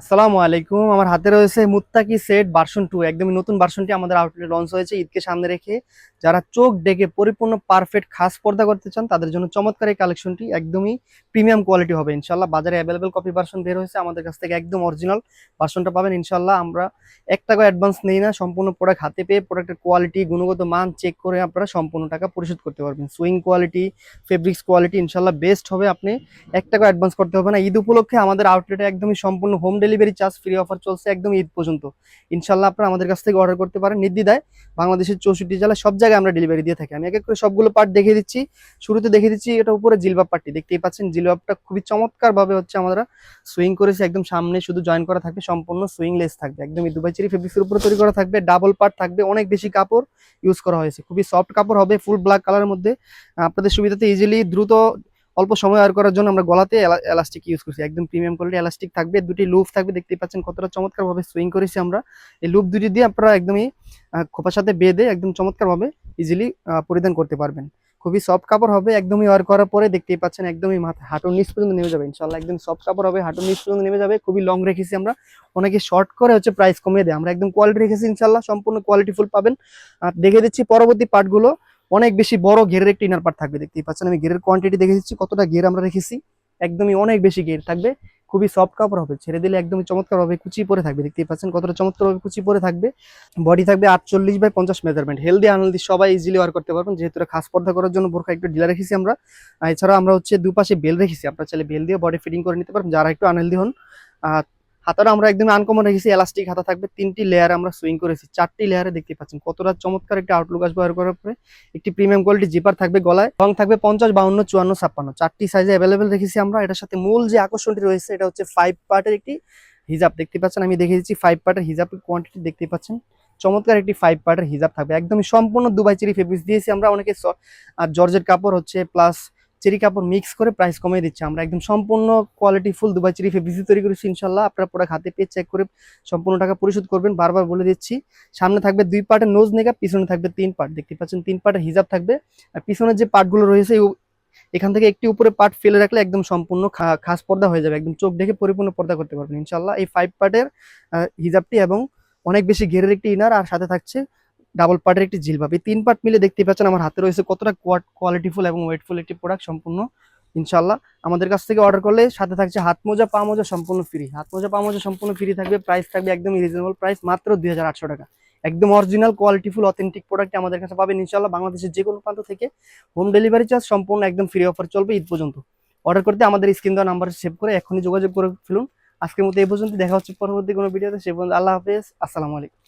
আসসালামু আলাইকুম। আমার হাতে রয়েছে মুত্তাকি সেট ভার্সন টু একদমই নতুন ভার্সনটি আমাদের আউটলেট লঞ্চ হয়েছে ঈদকে সামনে রেখে। যারা চোখ ডেকে পরিপূর্ণ পারফেক্ট খাস পর্দা করতে চান, তাদের জন্য চমৎকার এই কালেকশনটি একদমই প্রিমিয়াম কোয়ালিটি হবে। ইনশাল্লাহ বাজারে অ্যাভেলেবেল কপি ভার্সন বের হয়েছে আমাদের কাছ থেকে একদম অরিজিনাল ভার্সনটা পাবেন। ইনশাল্লাহ আমরা এক টাকা অ্যাডভান্স নেই না, সম্পূর্ণ প্রোডাক্ট হাতে পেয়ে প্রোডাক্টের কোয়ালিটি গুণগত মান চেক করে আপনারা সম্পূর্ণ টাকা পরিশোধ করতে পারবেন। সুইং কোয়ালিটি ফেব্রিক্স কোয়ালিটি ইনশাল্লাহ বেস্ট হবে। আপনি এক টাকা অ্যাডভান্স করতে হবে না। ঈদ উপলক্ষে আমাদের আউটলেটে একদমই সম্পূর্ণ home delivery charge free offer চলছে একদম ঈদ পর্যন্ত। ইনশাল্লাহ আপনারা আমাদের কাছ থেকে অর্ডার করতে পারেন। নির্দ্বিধায় বাংলাদেশের চৌষট্টি জেলায় সব জায়গায় আমরা ডেলিভারি দিয়ে থাকি। আমি এক এক করে সবগুলো পার্ট দেখিয়ে দিচ্ছি। শুরুতে দেখিয়ে দিচ্ছি এটা উপরে জিলবাব পার্টটি দেখতেই পাচ্ছেন, জিলবাবটা খুবই চমৎকারভাবে হচ্ছে আমরা সুইং করেছি। একদম সামনে শুধু জয়েন করা থাকবে, সম্পূর্ণ সুইং লেস থাকবে। একদম দুবাই চেরি ফেব্রিক্সের উপরে তৈরি করা থাকবে। ডাবল পার্ট থাকবে, অনেক বেশি কাপড় ইউজ করা হয়েছে। খুবই সফট কাপড় হবে ফুল ব্ল্যাক কালারের মধ্যে। আপনাদের সুবিধাতে ইজিলি দ্রুত অল্প সময় আর করার জন্য আমরা গলাতে এলাস্টিক ইউজ করছি। একদম প্রিমিয়াম কোয়ালিটি এলাস্টিক থাকবে, দুটি লুপ থাকবে, দেখতেই পাচ্ছেন কতটা চমৎকার ভাবে সুইং করেছি আমরা। এই লুপ দুটি দিয়ে আপনারা একদমই খোপার সাথে বেঁধে একদম চমৎকার ভাবে ইজিলি পরিধান করতে পারবেন। খুবই সফট কাপড় হবে, একদমই ওয়ার করার পরে দেখতেই পাচ্ছেন একদমই মাথা, হাঁটুর নিচ পর্যন্ত নেমে যাবে ইনশাল্লাহ একদম সফট কাপড় হবে, হাঁটুর নিচ পর্যন্ত নেমে যাবে, খুবই লং রেখেছি আমরা। অনেকে শর্ট করে হচ্ছে প্রাইস কমিয়ে দেয়, আমরা একদম কোয়ালিটি রেখেছি ইনশাল্লাহ সম্পূর্ণ কোয়ালিটি ফুল পাবেন। আর দেখে দিচ্ছি পরবর্তী পার্টগুলো অনেক বেশি বড় ঘেরের একটি ইনার পার্ট থাকবে, দেখতেই পাচ্ছেন। আমি ঘেরের কোয়ান্টিটি দেখে দিচ্ছি, কতটা ঘের আমরা রেখেছি। একদমই অনেক বেশি ঘের থাকবে, খুবই সফট কাপড় হবে, ছেড়ে দিলে একদমই চমৎকার ভাবে কুচি পরে থাকবে, দেখতেই পাচ্ছেন কতটা চমৎকার ভাবে কুচি পরে থাকবে। বডি থাকবে আটচল্লিশ বাই পঞ্চাশ মেজারমেন্ট হেলদি আনহেলদি সবাই ইজিলি ওয়ার করতে পারবেন। যেহেতু খাস পর্দা করার জন্য বোরখা একটু ঢিলা রেখেছি আমরা। এছাড়া আমরা হচ্ছে দুপাশে বেল রেখেছি আপনার চাইলে বেল দিয়ে বডি ফিটিং করে নিতে পারবেন। যারা একটু আনহেলদি হন হাতাটা আমরা একদম আনকমন রেখেছি এলাস্টিক হাতা থাকবে, তিনটি লেয়ার আমরা সুইং করেছি। চারটি লেয়ারে দেখতে পাচ্ছেন, কতটা চমৎকার একটা আউটলুক আসবে ওয়ার করার পরে একটি প্রিমিয়াম কোয়ালিটি জিপার থাকবে গলায় রং থাকবে পঞ্চাশ, বাউন্ন, চুয়ান্ন, ছাপ্পান্ন। চারটি সাইজে অ্যাভেলেবেল রেখেছি আমরা। এটার সাথে মূল যে আকর্ষণটি রয়েছে, এটা হচ্ছে ফাইভ পার্টের একটি হিজাব। দেখতে পাচ্ছেন, আমি দেখে দিচ্ছি ফাইভ পার্টের হিজাবের কোয়ান্টিটি দেখতে পাচ্ছেন। চমৎকার একটি ফাইভ পার্টের হিজাব থাকবে। একদমই সম্পূর্ণ দুবাই চিরি ফেব্রিক্স দিয়েছি আমরা। অনেকে আর জর্জের কাপড় হচ্ছে প্লাস চেরি কাপড় মিক্স করে প্রাইস কমিয়ে দিচ্ছি। আমরা একদম সম্পূর্ণ quality full Dubai cherry fabrics তৈরি করেছি ইনশাল্লাহ। আপনারা প্রোডাক্ট হাতে পেয়ে চেক করে সম্পূর্ণ টাকা পরিশোধ করবেন। বারবার বলে দিচ্ছি, সামনে থাকবে দুই পার্টের নোজ নেগা পিছনে থাকবে তিন পার্ট দেখতে পাচ্ছেন, তিন পার্টের হিজাব থাকবে। আর পিছনের যে পার্টগুলো রয়েছে এখান থেকে একটি উপরে পার্ট ফেলে রাখলে একদম সম্পূর্ণ খাস পর্দা হয়ে যাবে। একদম চোখ দেখে পরিপূর্ণ পর্দা করতে পারবেন। ইনশাল্লাহ এই ফাইভ পার্টের হিজাবটি এবং অনেক বেশি ঘেরের একটি ইনার আর সাথে থাকছে ডাবল পার্টের একটি জিলবাব এই তিন পার্ট মিলে দেখতে পাচ্ছেন আমার হাতে রয়েছে কতটা কোয়ালিটিফুল এবং ওয়েটফুল একটি প্রোডাক্ট সম্পূর্ণ ইনশাল্লাহ আমাদের কাছ থেকে অর্ডার করলে সাথে থাকছে হাত মোজা, পা মোজা সম্পূর্ণ ফ্রি হাত মোজা, পা মোজা সম্পূর্ণ ফ্রি থাকবে প্রাইস থাকবে একদম রিজনেবল প্রাইস মাত্র দুই হাজার আটশো টাকা। একদম অরিজিনাল কোয়ালিটিফুল অথেন্টিক প্রোডাক্ট আমাদের কাছে পাবেন ইনশাল্লাহ বাংলাদেশের যে কোনো প্রান্ত থেকে হোম ডেলিভারি চার্জ সম্পূর্ণ একদম ফ্রি অফার চলবে ঈদ পর্যন্ত। অর্ডার করতে আমাদের স্ক্রিন দেওয়া নাম্বার সেভ করে এখনই যোগাযোগ করে ফেলুন। আজকের মতো এই পর্যন্ত দেখা হচ্ছে পরবর্তী কোনো ভিডিওতে। সে পর্যন্ত আল্লাহ হাফেজ। আসসালামু আলাইকুম।